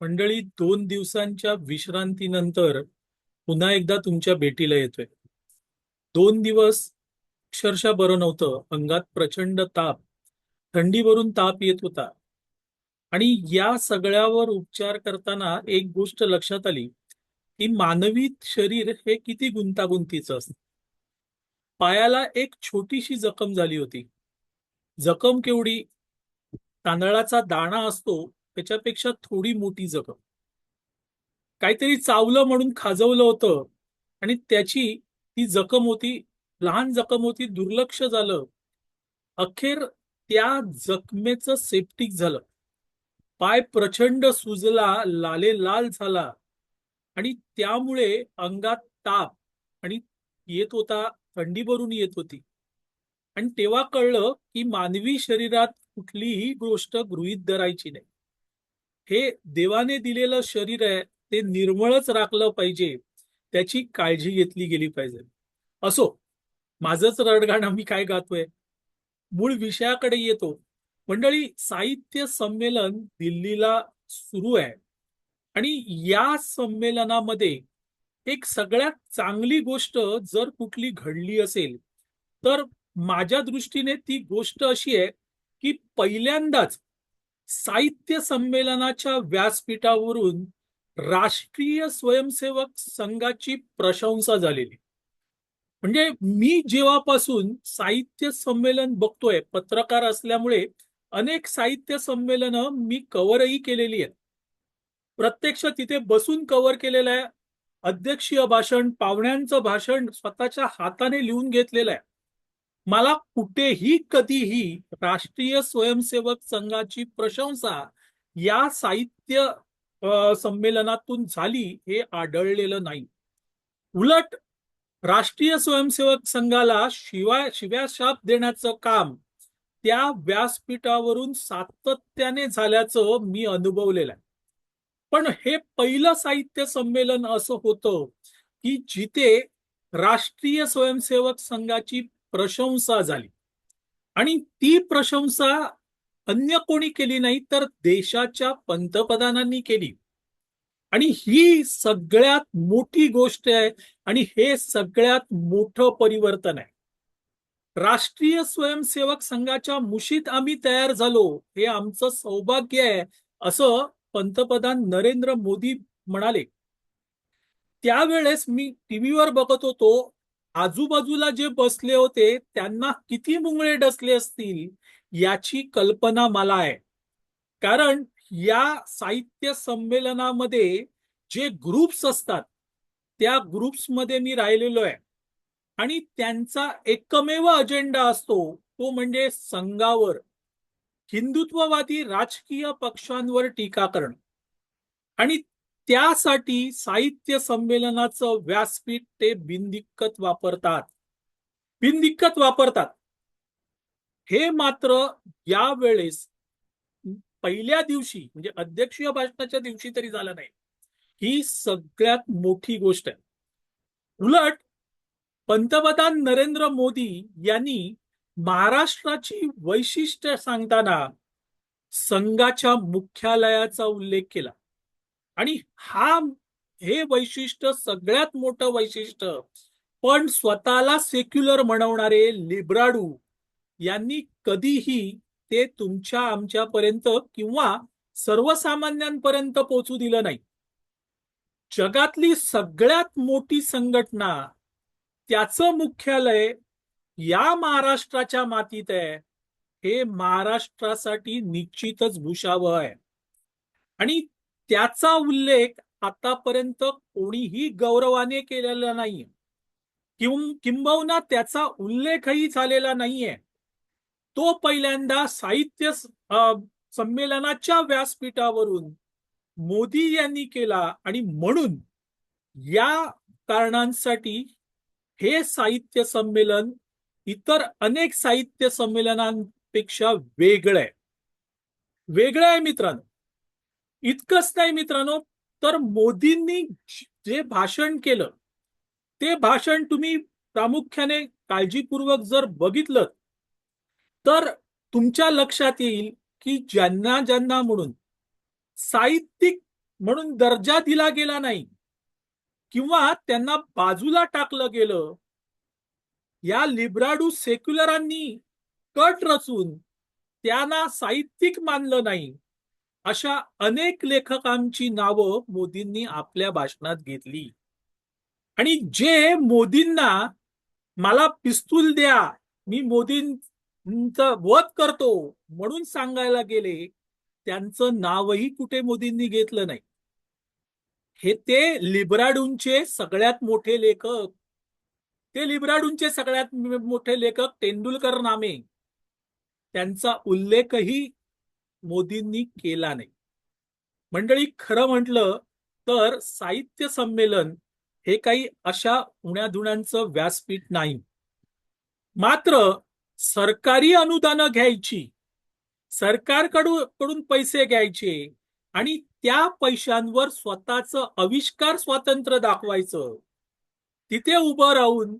मंडळी दोन दिवसांच्या विश्रांतीनंतर पुन्हा एकदा तुमच्या भेटीला येतोय. दोन दिवस अक्षरशः बरं नव्हतं. अंगात प्रचंड ताप. थंडीवरून ताप येत होता. आणि या सगळ्यावर उपचार करताना एक गोष्ट लक्षात आली की मानवी शरीर हे किती गुंतागुंतीचं असतं. पायाला एक छोटीशी जखम झाली होती. जखम केवढी? तांदळाचा दाणा असतो त्याच्यापेक्षा थोडी मोठी जखम काहीतरी चावलं म्हणून खाजवलं होतं आणि त्याची ती जखम होती लहान जखम होती दुर्लक्ष झालं. अखेर त्या जखमेचं सेप्टिक झालं. पाय प्रचंड सुजला लाले लाल झाला आणि त्यामुळे अंगात ताप आणि येत होता थंडी भरून येत होती. आणि तेव्हा कळलं की मानवी शरीरात कुठलीही गोष्ट गृहीत धरायची नाही. हे देवाने दिलेलं शरीर आहे ते निर्मळच राखलं पाहिजे त्याची काळजी घेतली गेली पाहिजे. असो माझंच रडगाणं मी काय गातोय? मूळ विषयाकडे येतो. मंडळी साहित्य संमेलन दिल्लीला सुरू आहे. आणि या संमेलनामध्ये एक सगळ्यात चांगली गोष्ट जर कुठली घडली असेल तर माझ्या दृष्टीने ती गोष्ट अशी आहे की पहिल्यांदाच साहित्य संमेलनाच्या व्यासपीठावरून राष्ट्रीय स्वयंसेवक संघाची प्रशंसा झालेली. म्हणजे मी जेव्हापासून साहित्य संमेलन बघतोय पत्रकार असल्यामुळे अनेक साहित्य संमेलन मी कव्हरही केलेली आहेत. प्रत्यक्ष तिथे बसून कव्हर केलेलं आहे. अध्यक्षीय भाषण पाहुण्यांचं भाषण स्वतःच्या हाताने लिहून घेतलेलं आहे. मला कुठेही कधीही राष्ट्रीय स्वयंसेवक संघाची प्रशंसा या साहित्य संमेलनातून झाली हे आढळलेलं नाही. उलट राष्ट्रीय स्वयंसेवक संघाला शिवाय शिव्याशाप देण्याचं काम त्या व्यासपीठावरून सातत्याने झाल्याचं मी अनुभवलेलं आहे. पण हे पहिलं साहित्य संमेलन असं होतं की जिथे राष्ट्रीय स्वयंसेवक संघाची प्रशंसा झाली. आणि ती प्रशंसा अन्य कोणी केली नाही तर देशाच्या पंतप्रधानांनी केली. आणि ही सगळ्यात मोठी गोष्ट आहे आणि हे सगळ्यात मोठं परिवर्तन आहे. राष्ट्रीय स्वयंसेवक संघाच्या मुशीत आम्ही तयार झालो हे आमचं सौभाग्य आहे असं पंतप्रधान नरेंद्र मोदी म्हणाले. त्यावेळेस मी टीव्हीवर बघत होतो आजूबाजूला जे बसले होते त्यांना किती मुंगळे डसले असतील याची कल्पना मला आहे. कारण या साहित्य संमेलनामध्ये जे ग्रुप्स असतात त्या ग्रुप्समध्ये मी राहिलेलो आहे. आणि त्यांचा एकमेव अजेंडा असतो तो म्हणजे संघावर हिंदुत्ववादी राजकीय पक्षांवर टीका करणं. आणि त्यासाठी साहित्य संमेलनाचं व्यासपीठ ते बिनदिक्कत वापरतात. बिनदिक्कत वापरतात. हे मात्र यावेळेस पहिल्या दिवशी म्हणजे अध्यक्षीय भाषणाच्या दिवशी तरी झालं नाही. ही सगळ्यात मोठी गोष्ट आहे. उलट पंतप्रधान नरेंद्र मोदी यांनी महाराष्ट्राची वैशिष्ट्य सांगताना संघाच्या मुख्यालयाचा उल्लेख केला. आणि हा हे वैशिष्ट्य सगळ्यात मोठं वैशिष्ट्य. पण स्वतःला सेक्युलर म्हणवणारे लिब्राडू यांनी कधीही ते तुमच्या आमच्यापर्यंत किंवा सर्वसामान्यांपर्यंत पोहोचू दिलं नाही. जगातली सगळ्यात मोठी संघटना त्याचं मुख्यालय या महाराष्ट्राच्या मातीत आहे. हे महाराष्ट्रासाठी निश्चितच भूषावं आहे. आणि त्याचा उल्लेख आतापर्यंत कोणीही गौरवाने केलेला नाहीये. किं किंबहुना त्याचा उल्लेखही झालेला नाहीये. तो पहिल्यांदा साहित्य संमेलनाच्या व्यासपीठावरून मोदी यांनी केला आणि म्हणून या कारणांसाठी हे साहित्य संमेलन इतर अनेक साहित्य संमेलनांपेक्षा वेगळं आहे. वेगळं आहे मित्रांनो. इतकंच नाही मित्रांनो तर मोदींनी जे भाषण केलं ते भाषण तुम्ही प्रामुख्याने काळजीपूर्वक जर बघितलं तर तुमच्या लक्षात येईल की ज्यांना ज्यांना म्हणून साहित्यिक म्हणून दर्जा दिला गेला नाही किंवा त्यांना बाजूला टाकलं गेलं या लिब्राडू सेक्युलरांनी कट रचून त्यांना साहित्यिक मानलं नाही. अशा अनेक लेखकांची नावं मोदींनी आपल्या भाषणात घेतली. आणि जे मोदींना मला पिस्तूल द्या मी मोदींचा वध करतो म्हणून सांगायला गेले त्यांचं नावही कुठे मोदींनी घेतलं नाही. हे ते लिब्राडूंचे सगळ्यात मोठे लेखक ते लिब्राडूंचे सगळ्यात मोठे लेखक तेंडुलकर नामे. त्यांचा उल्लेखही मोदींनी केला नाही. मंडळी खरं म्हटलं तर साहित्य संमेलन हे काही अशा उण्याधुण्यांचं व्यासपीठ नाही. मात्र सरकारी अनुदानं घ्यायची सरकारकडून कडून पैसे घ्यायचे आणि त्या पैशांवर स्वतःचं आविष्कार स्वातंत्र्य दाखवायचं. तिथे उभं राहून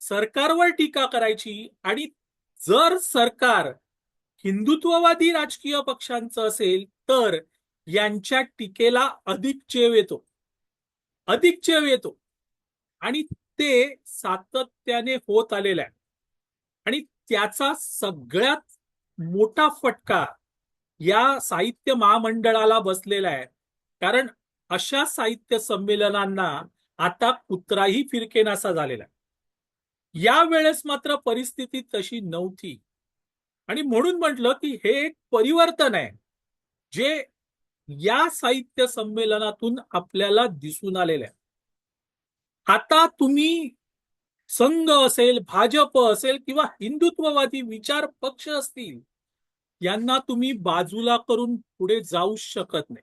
सरकारवर टीका करायची आणि जर सरकार हिंदुत्ववादी राजकीय पक्षांचं असेल तर यांच्या टीकेला अधिक चेव येतो. अधिक चेव येतो. आणि ते सातत्याने होत आलेलं आहे. आणि त्याचा सगळ्यात मोठा फटका या साहित्य महामंडळाला बसलेला आहे. कारण अशा साहित्य संमेलनांना आता कुत्राही फिरकेनासा झालेला आहे. यावेळेस मात्र परिस्थिती तशी नव्हती. आणि म्हणून म्हटलं की हे एक परिवर्तन आहे जे या साहित्य संमेलनातून आपल्याला दिसून आलेलं आहे. आता तुम्ही संघ असेल भाजप असेल किंवा हिंदुत्ववादी विचार पक्ष असतील यांना तुम्ही बाजूला करून पुढे जाऊ शकत नाही.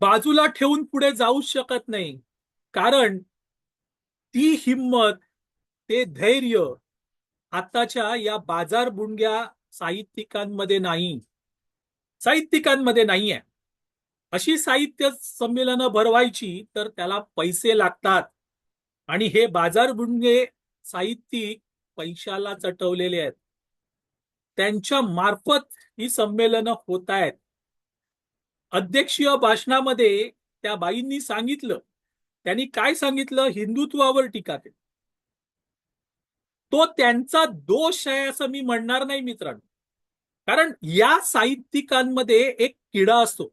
बाजूला ठेवून पुढे जाऊ शकत नाही. कारण ती हिंमत ते धैर्य आताच्या या बाजार बुंड्या साहित्यिकांमध्ये नाही. साहित्यिकांमध्ये नाहीये. अशी साहित्य संमेलनं भरवायची तर त्याला पैसे लागतात. आणि हे बाजार बुंडे साहित्यिक पैशाला चटवलेले आहेत. त्यांच्या मार्फत ही संमेलनं होत आहेत अध्यक्षीय भाषणामध्ये त्या बाईंनी सांगितलं. त्यांनी काय सांगितलं? हिंदुत्वावर टीका केली. तो त्यांचा दोष आहे असं मी म्हणणार नाही मित्रांनो. कारण या साहित्यिकांमध्ये एक किडा असतो.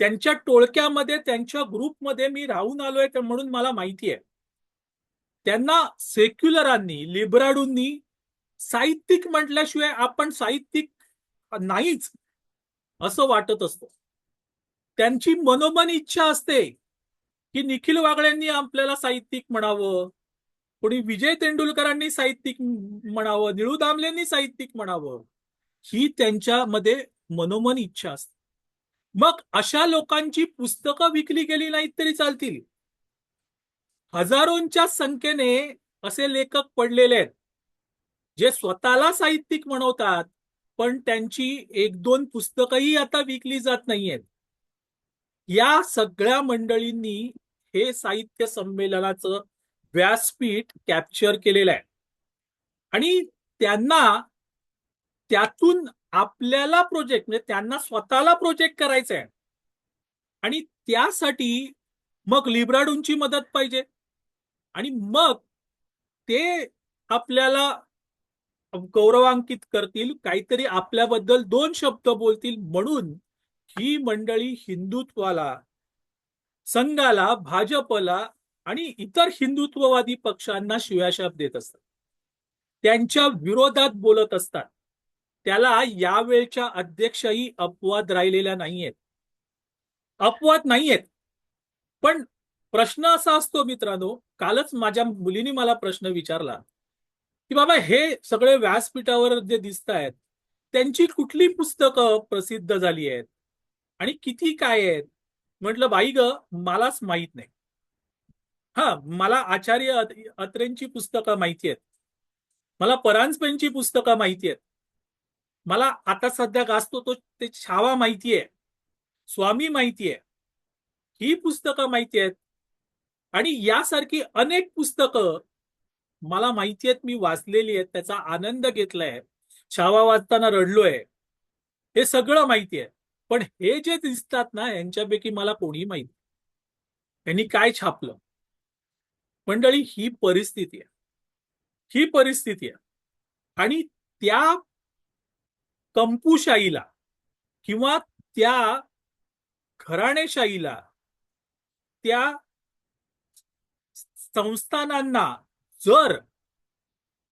त्यांच्या टोळक्यामध्ये त्यांच्या ग्रुपमध्ये मी राहून आलोय तर म्हणून मला माहिती आहे. त्यांना सेक्युलरांनी लिबराडूंनी साहित्यिक म्हटल्याशिवाय आपण साहित्यिक नाहीच असं वाटत असतो. त्यांची मनोमन इच्छा असते की निखिल वागळ्यांनी आपल्याला साहित्यिक म्हणावं कोणी विजय तेंडुलकरांनी साहित्यिक म्हणावं निळू दामलेंनी साहित्यिक म्हणावं ही त्यांच्यामध्ये मनोमन इच्छा असते. मग अशा लोकांची पुस्तकं विकली गेली नाहीत तरी चालतील. हजारोंच्या संख्येने असे लेखक पडलेले आहेत जे स्वतःला साहित्यिक म्हणवतात पण त्यांची एक दोन पुस्तकंही आता विकली जात नाहीयेत. या सगळ्या मंडळींनी हे साहित्य संमेलनाचं व्यासपीठ कॅप्चर केलेलं आहे. आणि त्यांना त्यातून आपल्याला प्रोजेक्ट म्हणजे त्यांना स्वतःला प्रोजेक्ट करायचा आहे. आणि त्यासाठी मग लिब्राडूंची मदत पाहिजे. आणि मग ते आपल्याला गौरवांकित करतील काहीतरी आपल्याबद्दल दोन शब्द बोलतील म्हणून ही मंडळी हिंदुत्वाला संघाला भाजपला आणि इतर हिंदुत्ववादी पक्षांना शिव्याशाप देत असतात. त्यांच्या विरोधात बोलत असतात. त्याला यावेळच्या अध्यक्षही अपवाद राहिलेल्या नाहीयेत. अपवाद नाहीयेत. पण प्रश्न असा असतो मित्रांनो कालच माझ्या मुलीने मला प्रश्न विचारला की बाबा हे सगळे व्यासपीठावर जे दिसत आहेत त्यांची कुठली पुस्तकं प्रसिद्ध झाली आहेत? आणि किती काय आहेत? म्हटलं बाई ग मलाच माहीत नाही. हा मला आचार्य अत्रेंची पुस्तकं माहिती आहेत. मला परांजपेंची पुस्तकं माहिती आहेत. मला आता सध्या गाजतो तो ते छावा माहिती आहे. स्वामी माहिती आहे. ही पुस्तकं माहिती आहेत. आणि यासारखी अनेक पुस्तकं मला माहिती आहेत मी वाचलेली आहेत त्याचा आनंद घेतलाय. छावा वाचताना रडलोय. हे सगळं माहिती आहे. पण हे जे दिसतात ना यांच्यापैकी मला कोणी माहिती यांनी काय छापलं? मंडळी ही परिस्थिती आहे. ही परिस्थिती आहे. आणि त्या कंपूशाहीला किंवा त्या घराणेशाहीला त्या संस्थानांना जर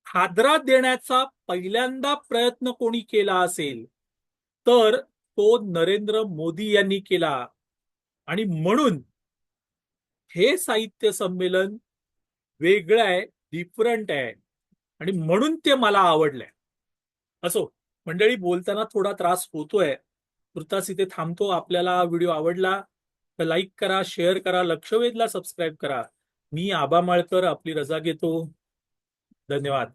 हादरा देण्याचा पहिल्यांदा प्रयत्न कोणी केला असेल तर तो नरेंद्र मोदी यांनी केला. आणि म्हणून हे साहित्य संमेलन वेगळं आहे डिफरंट आहे. आणि म्हणून ते मला आवडलंय. असो मंडळी बोलताना थोडा त्रास होतोय. तुर्तास इथे थांबतो. आपल्याला व्हिडिओ आवडला तर लाईक करा शेअर करा लक्षवेधला सबस्क्राईब करा. मी आबा माळकर आपली रजा घेतो. धन्यवाद.